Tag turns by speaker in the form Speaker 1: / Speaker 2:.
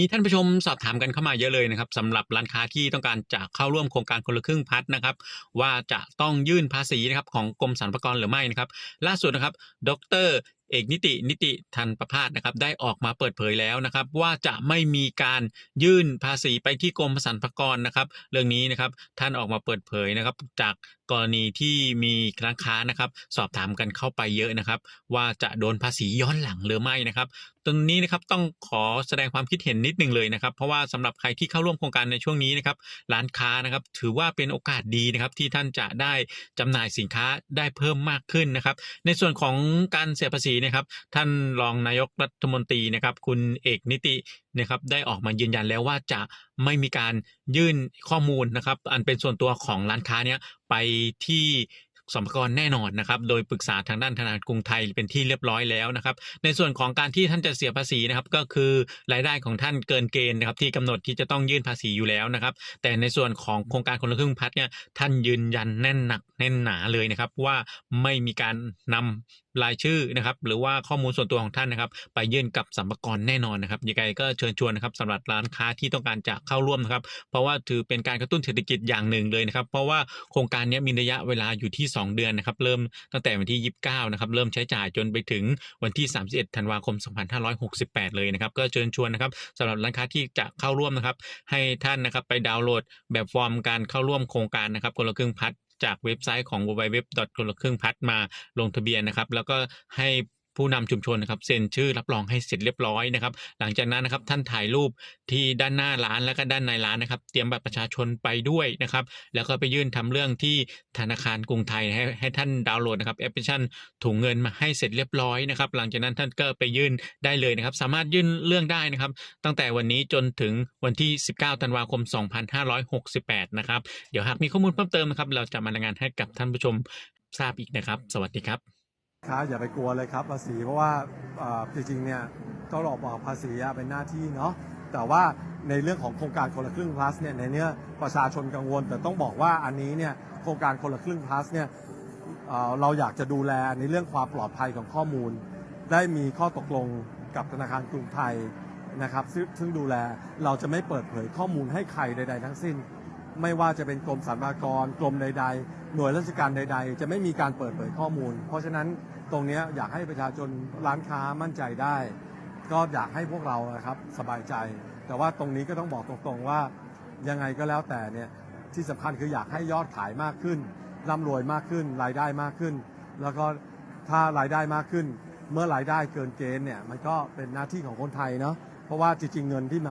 Speaker 1: มีท่านผู้ชมสอบถามกันเข้ามาเยอะเลยนะครับสำหรับร้านค้าที่ต้องการจะเข้าร่วมโครงการคนละครึ่งพัฒนะครับ ว่าจะต้องยื่นภาษีนะครับของกรมสรรพากรหรือไม่นะครับ ล่าสุดนะครับ ดรเอกนิตินิติทันประพาสนะครับได้ออกมาเปิดเผยแล้วนะครับ ว่าจะไม่มีการยื่นภาษีไปที่กรมสรรพากรนะครับ เรื่องนี้นะครับท่านออกมาเปิดเผยนะครับ จาก กรณีที่มีร้านค้านะครับ สอบถามกันเข้าไปเยอะนะครับ ว่าจะโดนภาษีย้อนหลังหรือไม่นะครับตรงนี้นะครับต้องขอแสดงความคิดเห็นนิดนึงเลยนะครับ เพราะว่าสำหรับใครที่เข้าร่วมโครงการในช่วงนี้นะครับ ร้านค้านะครับ ถือว่าเป็นโอกาสดีนะครับที่ท่านจะได้จำหน่ายสินค้าได้เพิ่มมากขึ้นนะครับ ในส่วนของการเสียภาษีนะครับ ท่านรองนายกรัฐมนตรีนะครับ คุณเอกนิตินะครับ ได้ออกมายืนยันแล้วว่าจะ ไม่มีการยื่นข้อมูลนะครับ อันเป็นส่วนตัวของร้านค้าเนี้ยไปที่สมภากรแน่นอนนะครับ โดยปรึกษาทางด้านธนาคารกรุงไทยเป็นที่เรียบร้อยแล้วนะครับ ในส่วนของการที่ท่านจะเสียภาษีนะครับ ก็คือรายได้ของท่านเกินเกณฑ์นะครับ ที่กำหนดที่จะต้องยื่นภาษีอยู่แล้วนะครับ แต่ในส่วนของโครงการคนละครึ่งพัฒน์เนี่ยท่านยืนยันแน่นหนักแน่นหนาเลยนะครับ ว่าไม่มีการนำรายชื่อนะครับ หรือว่าข้อมูลส่วนตัวของท่านนะครับ ไปยื่นกับสัมภากระแน่นอนนะครับยังไงก็เชิญชวนนะครับสำหรับร้านค้าที่ต้องการจะเข้าร่วมนะครับ เพราะว่าถือเป็นการกระตุ้นเศรษฐกิจอย่างหนึ่งเลยนะครับ เพราะว่าโครงการนี้มีระยะเวลาอยู่ที่ 2 เดือนนะครับ เริ่มตั้งแต่วันที่ 29 นะครับ เริ่มใช้จ่ายจนไปถึงวันที่ 31 ธันวาคม 2568 เลยนะครับ ก็เชิญชวนนะครับสำหรับร้านค้าที่จะเข้าร่วมนะครับ ให้ท่านนะครับไปดาวน์โหลดแบบฟอร์มการเข้าร่วมโครงการนะครับคนละครึ่งพัด จากเว็บไซต์ของ www. คนละครึ่งพัดมาลงทะเบียนนะครับ แล้วก็ให้ ผู้นำชุมชนนะครับเซ็นชื่อรับรองให้เสร็จเรียบร้อยนะครับ หลังจากนั้นนะครับท่านถ่ายรูปที่ด้านหน้าร้านแล้วก็ด้านในร้านนะครับ เตรียมบัตรประชาชนไปด้วยนะครับ แล้วก็ไปยื่นทำเรื่องที่ธนาคารกรุงไทยให้ให้ท่านดาวน์โหลดนะครับแอปพลิเคชันถุงเงินมาให้เสร็จเรียบร้อยนะครับ หลังจากนั้นท่านก็ไปยื่นได้เลยนะครับ สามารถยื่นเรื่องได้นะครับ ตั้งแต่วันนี้จนถึงวันที่ 19ธันวาคม 2568 นะครับเดี๋ยวหากมีข้อมูลเพิ่มเติมนะครับเราจะมารายงานให้กับท่านผู้ชมทราบอีกนะครับ สวัสดีครับ
Speaker 2: ค้าอย่าไปกลัวเลยครับภาษีเพราะว่าจริงๆเนี่ยต้องบอกบอกภาษีเป็นหน้าที่เนาะแต่ว่าในเรื่องของโครงการคนละครึ่ง plus เนี่ยในเนี้ยประชาชนกังวล แต่ต้องบอกว่าอันนี้เนี่ยโครงการคนละครึ่ง plus เนี่ยเเราอยากจะดูแลในเรื่องความปลอดภัยของข้อมูล ได้มีข้อตกลงกับธนาคารกรุงไทยนะครับซึ่งซึ่งดูแลเราจะไม่เปิดเผยข้อมูลให้ใครใด ๆ ทั้งสิ้น ไม่ว่าจะเป็นกรมสรรพากรกรมใด ๆ หน่วยราชการใด ๆ จะไม่มีการเปิดเผยข้อมูล เพราะฉะนั้นตรงนี้อยากให้ประชาชนร้านค้ามั่นใจได้ ก็อยากให้พวกเรานะครับสบายใจ แต่ว่าตรงนี้ก็ต้องบอกตรงๆว่ายังไงก็แล้วแต่เนี่ยที่สำคัญคืออยากให้ยอดขายมากขึ้นร่ำรวยมากขึ้นรายได้มากขึ้น แล้วก็ถ้ารายได้มากขึ้น เมื่อรายได้เกินเกณฑ์เนี่ยมันก็เป็นหน้าที่ของคนไทยเนาะเพราะว่าจริงๆเงินที่